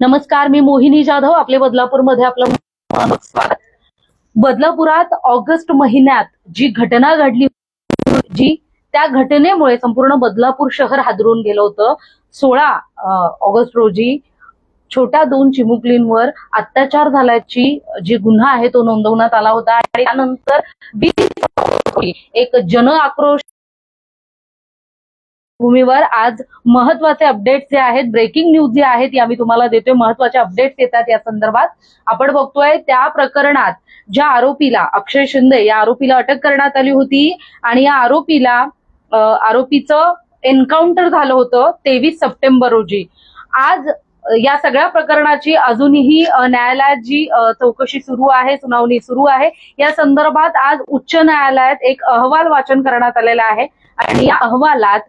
नमस्कार मी मोहिनी जाधव आपले बदलापूरमध्ये आपलं स्वागत. बदलापुरात ऑगस्ट महिन्यात जी घटना घडली जी त्या घटनेमुळे संपूर्ण बदलापूर शहर हादरून गेलं होतं. सोळा ऑगस्ट रोजी छोट्या दोन चिमुकलींवर अत्याचार झाल्याची जी गुन्हा आहे तो नोंदवण्यात आला होता. आणि त्यानंतर एक जन आक्रोश भूमीवर. आज महत्त्वाचे अपडेट्स जे आहेत ब्रेकिंग न्यूज जे आहेत या मी तुम्हाला देतोय. महत्त्वाचे अपडेट्स येतात या संदर्भात. आपण बघतोय त्या प्रकरणात ज्या आरोपीला अक्षय शिंदे या आरोपीला अटक करण्यात आली होती आणि या आरोपीला आरोपीचं एन्काउंटर झालं होतं तेवीस सप्टेंबर रोजी. आज या सगळ्या प्रकरणाची अजूनही न्यायालयात जी चौकशी सुरू आहे सुनावणी सुरू आहे या संदर्भात आज उच्च न्यायालयात एक अहवाल वाचन करण्यात आलेला आहे. आणि या अहवालात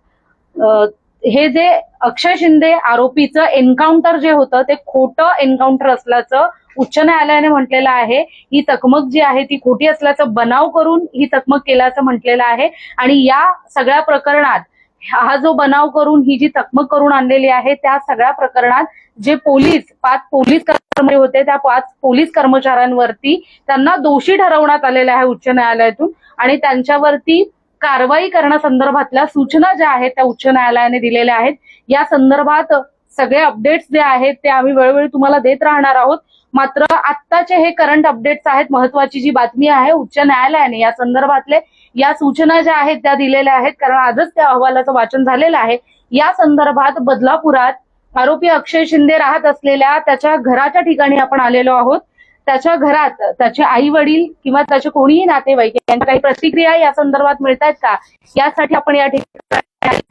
हे जे अक्षय शिंदे आरोपीचं एन्काउंटर जे होतं ते खोटं एन्काउंटर असल्याचं उच्च न्यायालयाने म्हटलेलं आहे. ही चकमक जी आहे ती खोटी असल्याचं बनाव करून ही चकमक केल्याचं म्हटलेलं आहे. आणि या सगळ्या प्रकरणात हा जो बनाव करून ही जी चकमक करून आणलेली आहे त्या सगळ्या प्रकरणात जे पोलीस पाच पोलीस कर्मचारी होते त्या पाच पोलीस कर्मचाऱ्यांवरती त्यांना दोषी ठरवण्यात आलेले आहे उच्च न्यायालयातून. आणि त्यांच्यावरती कारवाई करण्यासंदर्भातल्या सूचना ज्या आहेत त्या उच्च न्यायालयाने दिलेल्या आहेत. या संदर्भात सगळे अपडेट्स जे आहेत ते आम्ही वेळोवेळी तुम्हाला देत राहणार आहोत. मात्र आत्ताचे हे करंट अपडेट्स आहेत महत्वाची जी बातमी आहे उच्च न्यायालयाने या संदर्भातले या सूचना ज्या आहेत त्या दिलेल्या आहेत. कारण आजच त्या अहवालाचं वाचन झालेलं आहे. या संदर्भात बदलापुरात आरोपी अक्षय शिंदे राहत असलेल्या त्याच्या घराच्या ठिकाणी आपण आलेलो आहोत. त्याच्या घरात त्याचे आई वडील किंवा त्याचे कोणीही नातेवाईक यांच्या काही प्रतिक्रिया या संदर्भात मिळत आहेत का? यासाठी आपण या ठिकाणी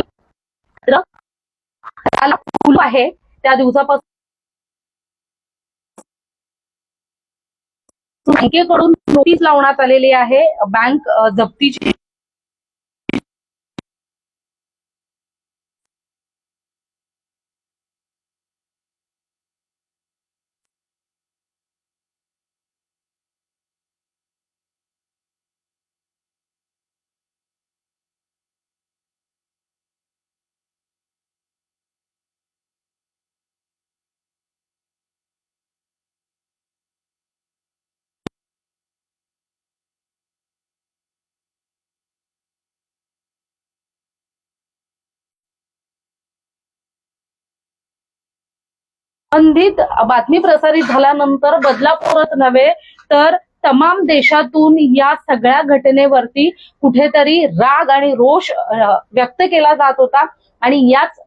आहे. त्या दिवसापासून बँकेकडून नोटीस लावण्यात आलेली आहे. बँक जप्तीची संबंधित बातमी प्रसारित झाल्यानंतर बदलापूरच नव्हे तर तमाम देशातून या सगळ्या घटनेवरती कुठेतरी राग आणि रोष व्यक्त केला जात होता. आणि याच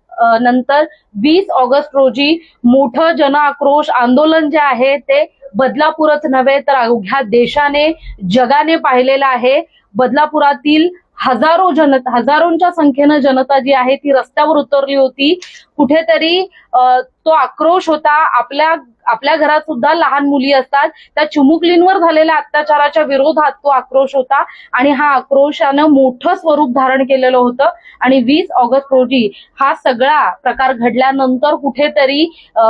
नंतर वीस ऑगस्ट रोजी मोठं जन आक्रोश आंदोलन जे आहे ते बदलापूरच नव्हे तर अवघ्या देशाने जगाने पाहिलेलं आहे. बदलापुरातील हजारो जनता हजारोंच्या संख्येनं जनता जी आहे ती रस्त्यावर उतरली होती. कुठेतरी तो आक्रोश होता. आपल्या आपल्या घरात सुद्धा लहान मुली असतात. त्या चिमुकलींवर झालेल्या अत्याचाराच्या विरोधात तो आक्रोश होता. आणि हा आक्रोशानं मोठं स्वरूप धारण केलेलं होतं. आणि वीस ऑगस्ट रोजी हा सगळा प्रकार घडल्यानंतर कुठेतरी अ,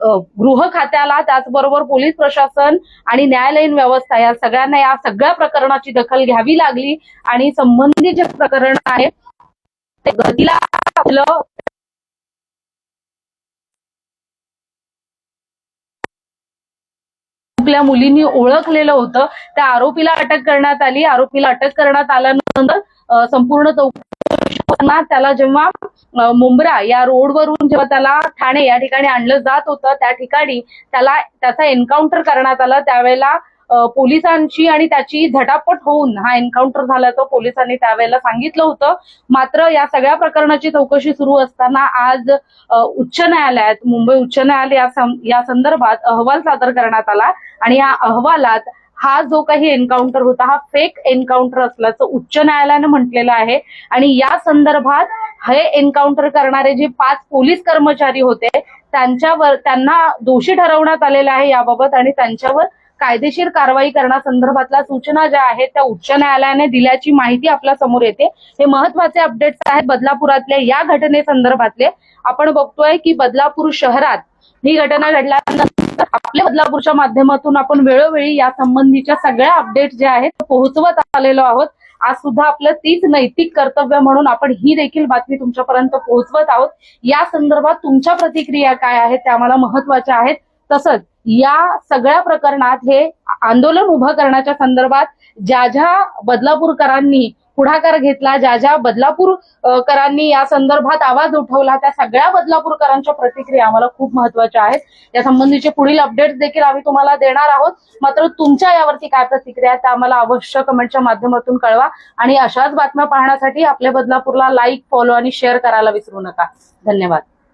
गृह खात्याला त्याचबरोबर पोलीस प्रशासन आणि न्यायालयीन व्यवस्था या सगळ्यांना या सगळ्या प्रकरणाची दखल घ्यावी लागली. आणि संबंधित जे प्रकरण आहे ते गतीला आपलं आपल्या मुलींनी ओळखलेलं होतं. त्या आरोपीला अटक करण्यात आली. आरोपीला अटक करण्यात आल्यानंतर संपूर्ण चौकशी त्याला जेव्हा मुंब्रा या रोडवरून जेव्हा त्याला ठाणे या ठिकाणी आणलं जात होतं त्या ठिकाणी त्याला त्याचा एन्काउंटर करण्यात आलं. त्यावेळेला पोलिसांची आणि त्याची झटापट होऊन हा एन्काउंटर झाल्याचं पोलिसांनी त्यावेळेला सांगितलं होतं. मात्र या सगळ्या प्रकरणाची चौकशी सुरू असताना आज उच्च न्यायालयात मुंबई उच्च न्यायालय या या संदर्भात अहवाल सादर करण्यात आला आणि या अहवालात हा जो काही एन्काउंटर होता हा फेक एन्काउंटर असल्याचं उच्च न्यायालयानं म्हटलेलं आहे. आणि या संदर्भात हे एन्काउंटर करणारे जे पाच पोलीस कर्मचारी होते त्यांच्यावर त्यांना दोषी ठरवण्यात आलेलं आहे याबाबत आणि त्यांच्यावर कायदेशीर कारवाई करण्यासंदर्भातल्या सूचना ज्या आहेत त्या उच्च न्यायालयाने दिल्याची माहिती आपल्यासमोर येते. हे महत्त्वाचे अपडेट्स आहेत बदलापुरातल्या या घटनेसंदर्भातले. आपण बघतोय की बदलापूर शहरात ही घटना घडल्यानंतर आपल्या बदलापूरच्या माध्यमातून आपण वेळोवेळी या संबंधीच्या सगळ्या अपडेट्स ज्या आहेत पोहोचवत आलेलो आहोत. आज सुद्धा आपलं तीच नैतिक कर्तव्य म्हणून आपण ही देखील बातमी तुमच्यापर्यंत पोहोचवत आहोत. या संदर्भात तुमच्या प्रतिक्रिया काय आहेत त्या आम्हाला महत्त्वाच्या आहेत. तसंच या सगळ्या प्रकरणात हे आंदोलन उभं करण्याच्या संदर्भात ज्या ज्या बदलापूरकरांनी पुढाकार घेतला ज्या ज्या बदलापूरकरांनी या संदर्भात आवाज उठवला त्या सगळ्या बदलापूरकरांच्या प्रतिक्रिया आम्हाला खूप महत्त्वाच्या आहेत. या संबंधीचे पुढील अपडेट्स देखील आम्ही तुम्हाला देणार आहोत. मात्र तुमच्या यावरती काय प्रतिक्रिया त्या आम्हाला अवश्य कमेंटच्या माध्यमातून कळवा. आणि अशाच बातम्या पाहण्यासाठी आपल्या बदलापूरला लाईक फॉलो आणि शेअर करायला विसरू नका. धन्यवाद.